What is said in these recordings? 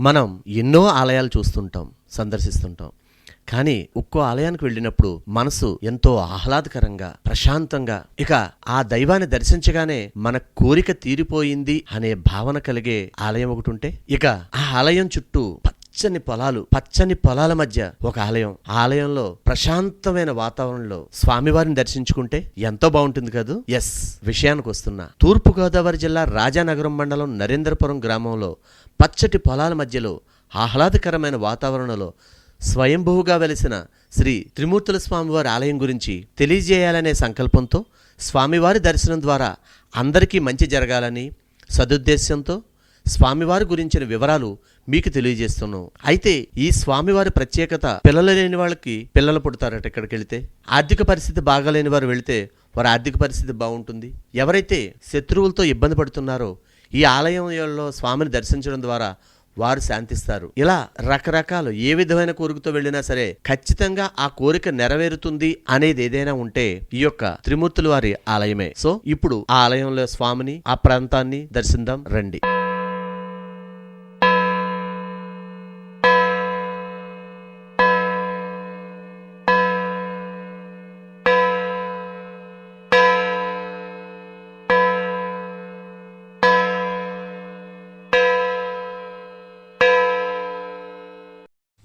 మనం ఎన్నో ఆలయాలు చూస్తుంటాం సందర్శిస్తుంటాం. కానీ ఒక్కో ఆలయానికి వెళ్ళినప్పుడు మనసు ఎంతో ఆహ్లాదకరంగా ప్రశాంతంగా ఇక ఆ దైవాన్ని దర్శించగానే మన కోరిక తీరిపోయింది అనే భావన కలిగే ఆలయం ఒకటి ఉంటే ఇక ఆ ఆలయం చుట్టూ పచ్చని పొలాలు పచ్చని పొలాల మధ్య ఒక ఆలయం. ఆలయంలో ప్రశాంతమైన వాతావరణంలో స్వామివారిని దర్శించుకుంటే ఎంతో బాగుంటుంది కదూ? ఎస్ విషయానికి వస్తున్నా తూర్పు గోదావరి జిల్లా రాజానగరం మండలం నరేంద్రపురం గ్రామంలో పచ్చటి పొలాల మధ్యలో ఆహ్లాదకరమైన వాతావరణంలో స్వయంభువుగా వెలిసిన శ్రీ త్రిమూర్తుల స్వామివారి ఆలయం గురించి తెలియజేయాలనే సంకల్పంతో స్వామివారి దర్శనం ద్వారా అందరికీ మంచి జరగాలని సదుద్దేశంతో స్వామివారి గురించిన వివరాలు మీకు తెలియజేస్తున్నాం. అయితే ఈ స్వామివారి ప్రత్యేకత పిల్లలు లేని వాళ్ళకి పిల్లలు పుడతారట ఇక్కడికి వెళితే ఆర్థిక పరిస్థితి బాగాలేని వారు వెళితే వారి ఆర్థిక పరిస్థితి బాగుంటుంది. ఎవరైతే శత్రువులతో ఇబ్బంది పడుతున్నారో ఈ ఆలయంలో స్వామిని దర్శించడం ద్వారా వారు శాంతిస్తారు. ఇలా రకరకాలు ఏ విధమైన కోరికతో వెళ్ళినా సరే ఖచ్చితంగా ఆ కోరిక నెరవేరుతుంది అనేది ఏదైనా ఉంటే ఈ యొక్క త్రిమూర్తుల వారి ఆలయమే. సో ఇప్పుడు ఆ ఆలయంలో స్వామిని ఆ ప్రాంతాన్ని దర్శిద్దాం రండి.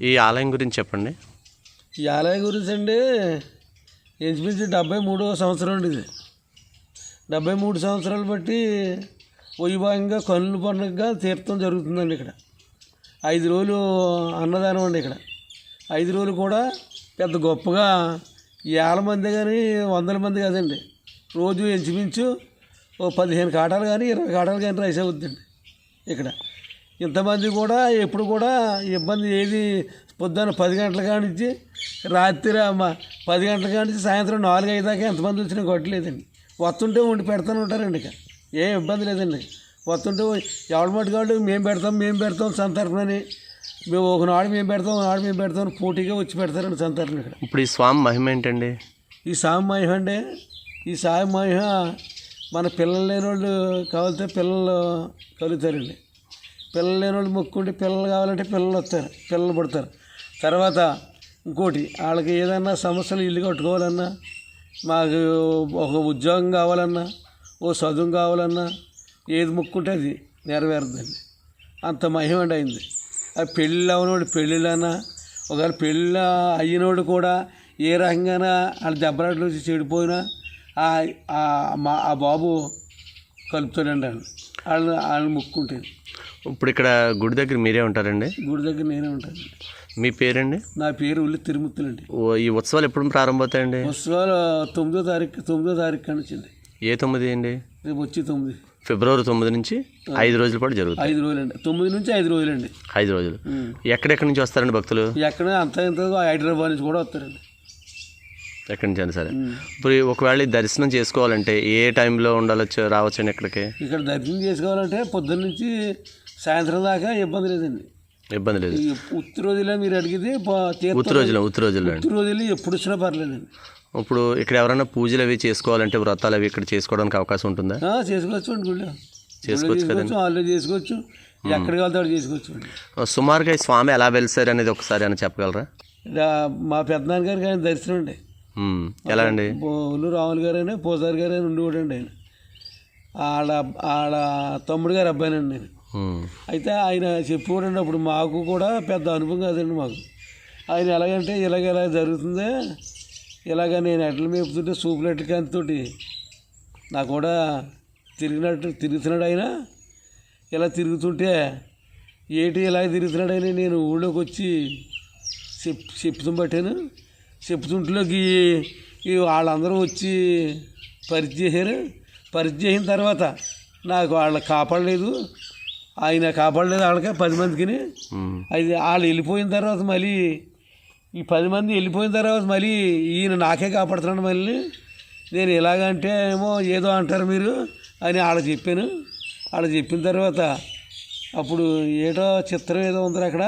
ఈ ఆలయం గురించి చెప్పండి. ఈ ఆలయం గురించి అండి ఇంచుమించు డెబ్బై మూడవ సంవత్సరం అండి ఇది. డెబ్బై మూడు సంవత్సరాలు బట్టి వైభవంగా కన్నుల పండుగగా తీర్థం జరుగుతుందండి ఇక్కడ. ఐదు రోజులు అన్నదానం అండి ఇక్కడ. ఐదు రోజులు కూడా పెద్ద గొప్పగా ఏళ్ళ మంది కానీ వందల మంది కాదండి. రోజు ఇంచుమించు ఓ పదిహేను కాటాలు కానీ ఇరవై కాటాలు కానీ రైస్ అవుద్దండి ఇక్కడ. ఇంతమంది కూడా ఎప్పుడు కూడా ఇబ్బంది ఏది పొద్దున్న పది గంటల కానించి రాత్రి మ- పది గంటల కానించి సాయంత్రం నాలుగు ఐదు దాకా ఎంతమంది వచ్చినా కొట్టలేదండి. వస్తుంటే వండి పెడతానే ఉంటారండి ఇక. ఏ ఇబ్బంది లేదండి వస్తుంటే ఎవరి మట్టుకాళ్ళు మేము పెడతాం మేము పెడతాం సంతర్పణని. మేము ఒకనాడు మేము పెడతాం ఒకనాడు మేము పెడతాం అని పోటీగా వచ్చి పెడతారండి సంతర్పణ ఇక్కడ. ఇప్పుడు ఈ స్వామి మహిమ ఏంటండి? ఈ సామి మహిమ అంటే ఈ సామి మహిమ మన పిల్లలు లేని వాళ్ళు కావాలితే పిల్లలు కలుగుతారండి. పిల్లలు లేని వాళ్ళు మొక్కుంటే పిల్లలు కావాలంటే పిల్లలు వస్తారు పిల్లలు పుడతారు. తర్వాత ఇంకోటి వాళ్ళకి ఏదన్నా సమస్యలు ఇల్లు కట్టుకోవాలన్నా మాకు ఒక ఉద్యోగం కావాలన్నా ఓ చదువు కావాలన్నా ఏది మొక్కుంటే అది నెరవేరుద్దండి. అంత మహిమండి అయింది. ఆ పెళ్ళి అవనోడు పెళ్ళిళ్ళన్నా ఒకవేళ పెళ్ళి అయినోడు కూడా ఏ రకంగానా వాళ్ళ దెబ్బలాట్లు వచ్చి చెడిపోయినా ఆ- మా ఆ బాబు కలుపుతాడండి వాళ్ళు వాళ్ళని వాళ్ళని ముక్కుంటుంది ఇప్పుడు ఇక్కడ గుడి దగ్గర మీరే ఉంటారండి? గుడి దగ్గర నేనే ఉంటాను మీ పేరండి? నా పేరు ఉల్లి తిరుమూర్తులండి. ఓ, ఈ ఉత్సవాలు ఎప్పుడు ప్రారంభమవుతాయండి? ఉత్సవాలు తొమ్మిదో తారీఖు తొమ్మిదో తారీఖు కాడి నుంచి అండి ఏ తొమ్మిది అండి? రేపు వచ్చి తొమ్మిది. ఫిబ్రవరి తొమ్మిది నుంచి ఐదు రోజుల పాటు జరుగుతాయి. ఐదు రోజులండి. తొమ్మిది నుంచి ఐదు రోజులండి. ఐదు రోజులు. ఎక్కడెక్కడి నుంచి వస్తారండి భక్తులు? ఎక్కడ అంత ఇంత హైదరాబాద్ నుంచి కూడా వస్తారండి. ఎక్కడి నుంచి అయినా సరే. ఇప్పుడు ఒకవేళ దర్శనం చేసుకోవాలంటే ఏ టైంలో ఉండాలొచ్చు రావచ్చండి ఇక్కడికి? ఇక్కడ దర్శనం చేసుకోవాలంటే పొద్దున్న నుంచి సాయంత్రం దాకా ఇబ్బంది లేదండి. ఇబ్బంది లేదు. ఈ ఉత్తి రోజులే మీరు అడిగితే రోజులు రోజులు ఉత్తి రోజులు ఎప్పుడు వచ్చినా పర్లేదండి. ఇప్పుడు ఇక్కడ ఎవరైనా పూజలు అవి చేసుకోవాలంటే వ్రతాలు అవి ఇక్కడ చేసుకోవడానికి అవకాశం ఉంటుందా? చేసుకోవచ్చు అండి గుళ్ళో. చేసుకోవచ్చు చేసుకోవచ్చు ఆల్రెడీ చేసుకోవచ్చు ఎక్కడికి వెళ్తాడు చేసుకోవచ్చు సుమారుగా స్వామి ఎలా వెళ్తారు అనేది ఒకసారి అని చెప్పగలరా? మా పెద్దనాన్న గారికి ఆయన దర్శనం అండి. ఎలా అండి? ఒళ్ళు రాములు గారు అని పూజారి గారు అని ఉండేవాడండి ఆయన. ఆడ ఆడ తమ్ముడు గారు అబ్బాయినండి నేను. అయితే ఆయన చెప్పుకోడండి అప్పుడు మాకు కూడా పెద్ద అనుభవం కాదండి మాకు. ఆయన ఎలాగంటే ఇలాగ ఇలా జరుగుతుందే ఇలాగ నేను ఎట్ల మేపుతుంటే సూపులెట్ల కాంతితోటి నాకు కూడా తిరిగినట్టు తిరుగుతున్నాడు ఆయన. ఇలా తిరుగుతుంటే ఏటి ఇలా తిరుగుతున్నాడు ఆయన నేను ఊళ్ళోకి వచ్చి చెప్ చెప్పుతూ పట్టాను చెప్పుతుంట్లోకి ఈ వాళ్ళందరూ వచ్చి పరిచయం చేశారు పరిచయం చేసిన తర్వాత నాకు వాళ్ళని కాపాడలేదు. ఆయన కాపాడలేదు వాళ్ళకే పది మందికి ఉమ్, అది వాళ్ళు వెళ్ళిపోయిన తర్వాత మళ్ళీ ఈ పది మంది వెళ్ళిపోయిన తర్వాత మళ్ళీ ఈయన నాకే కాపాడుతున్నాడు మళ్ళీ. నేను ఎలాగంటే ఏమో ఏదో అంటారు మీరు అని ఆడ చెప్పాను. ఆడ చెప్పిన తర్వాత అప్పుడు ఏటో చిత్రం ఏదో ఉంది అక్కడ.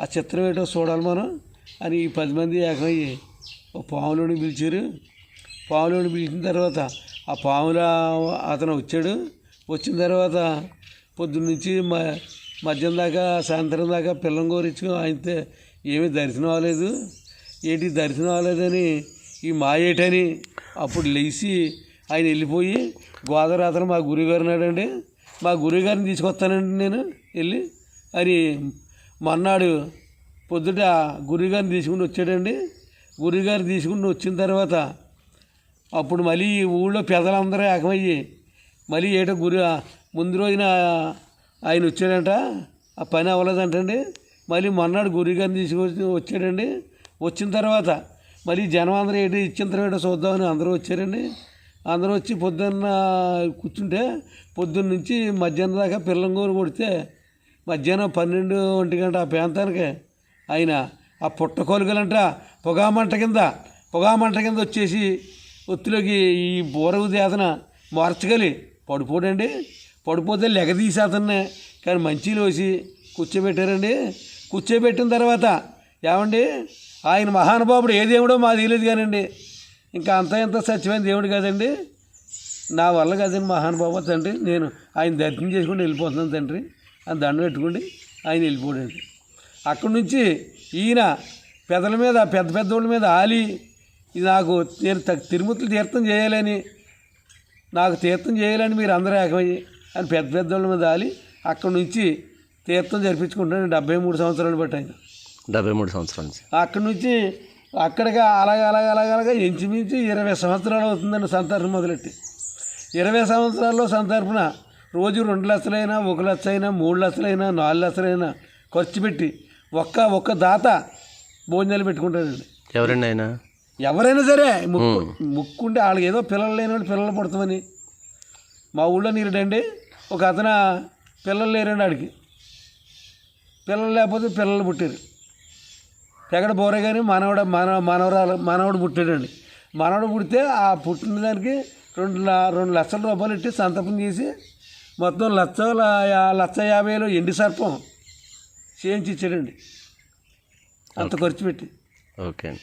ఆ చిత్రం ఏటో చూడాలి మనం. అని ఈ పది మంది ఏకమయ్యి ఓ పాములోని పిలిచారు. పాములోని పిలిచిన తర్వాత ఆ పాముల అతను వచ్చాడు. వచ్చిన తర్వాత పొద్దున్న నుంచి మా మధ్యాహ్నం దాకా సాయంత్రం దాకా పిల్లం కోరించు ఆయనతో ఏమీ దర్శనం అవ్వలేదు. ఏంటి దర్శనం అవ్వలేదని ఈ మాయేటని అప్పుడు లేచి ఆయన వెళ్ళిపోయి గోదావరి అతను మా గురువుగారు నాడండి మా గురువుగారిని తీసుకొస్తానండి నేను వెళ్ళి అని మన్నాడు పొద్దుట గురిగారిని తీసుకుని వచ్చాడండి. గురిగారు తీసుకుని వచ్చిన తర్వాత అప్పుడు మళ్ళీ ఊళ్ళో పెద్దలందరూ ఏకమయ్యి మళ్ళీ ఏటో గురి ముందు రోజున ఆయన వచ్చాడంట. ఆ పని అవ్వలేదంటండి. మళ్ళీ మొన్నాడు గురిగారిని తీసుకొచ్చి వచ్చాడండి. వచ్చిన తర్వాత మళ్ళీ జనం అందరూ ఏంటి ఇచ్చిన తర్వాత చూద్దామని అందరూ వచ్చారండి. అందరూ వచ్చి పొద్దున్న కూర్చుంటే పొద్దున్న నుంచి మధ్యాహ్నం దాకా పిల్లంగూరు కొడితే మధ్యాహ్నం పన్నెండు ఒంటి గంట ఆ ప్రాంతానికి ఆయన ఆ పుట్ట కొలుకలంట పొగామంట కింద పొగామంట కింద వచ్చేసి ఒత్తిలోకి ఈ బోరగు దేతన మార్చగలి. పడిపోడండి. పడిపోతే లెగదీసి అతన్ని కానీ మంచిలో వేసి కూర్చోబెట్టారండి. కూర్చోబెట్టిన తర్వాత ఏమండి? ఆయన మహానుభావుడు ఏ దేవుడో మా తెలియదు కానండి. ఇంకా అంత ఇంత సత్యమైన దేవుడు కదండి. నా వల్ల కదండి మహానుభావ తండ్రి. నేను ఆయన దర్శనం చేసుకుని వెళ్ళిపోతున్నాను తండ్రి. అని దండం పెట్టుకోండి. ఆయన వెళ్ళిపోడండి. అక్కడి నుంచి ఈయన పెద్దల మీద పెద్ద పెద్దోళ్ళ మీద ఆలి ఇది నాకు తీర్థ తిరుమతులు తీర్థం చేయాలని నాకు తీర్థం చేయాలని మీరు అందరూ ఏకమయ్యి అని పెద్ద పెద్దోళ్ళ మీద ఆలి అక్కడి నుంచి తీర్థం జరిపించుకుంటాను డెబ్బై మూడు సంవత్సరాలు బట్టి ఆయన డెబ్బై మూడు సంవత్సరాల నుంచి. అక్కడి నుంచి అక్కడికి అలాగ అలాగ అలాగ అలాగ ఇంచుమించు ఇరవై సంవత్సరాలు అవుతుందండి సంతర్పణ మొదలెట్టి. ఇరవై సంవత్సరాల్లో సంతర్పణ రోజు రెండు లక్షలైనా ఒక లక్ష అయినా మూడు లక్షలైనా నాలుగు లక్షలైనా ఖర్చు పెట్టి ఒక్క ఒక్క దాత భోజనాలు పెట్టుకుంటాడండి. ఎవరండి ఆయన? ఎవరైనా సరే ముక్కు ముక్కుంటే వాళ్ళకి ఏదో పిల్లలు లేని పిల్లలు పుడతామని. మా ఊళ్ళో నీరుడండి ఒక అతను పిల్లలు లేరండి ఆడికి. పిల్లలు లేకపోతే పిల్లలు పుట్టారు. ఎక్కడ బోరే కానీ మనవడ మన మనవరాలు మనవడు పుట్టాడండి. మనవడు పుడితే ఆ పుట్టిన దానికి రెండు రెండు లక్షల రూపాయలు ఇట్టి సంతపం చేసి మొత్తం లక్ష లక్ష యాభైలో ఎండి సర్పం. చేయించి ఇచ్చాడండి. అంత ఖర్చు పెట్టి. ఓకే అండి.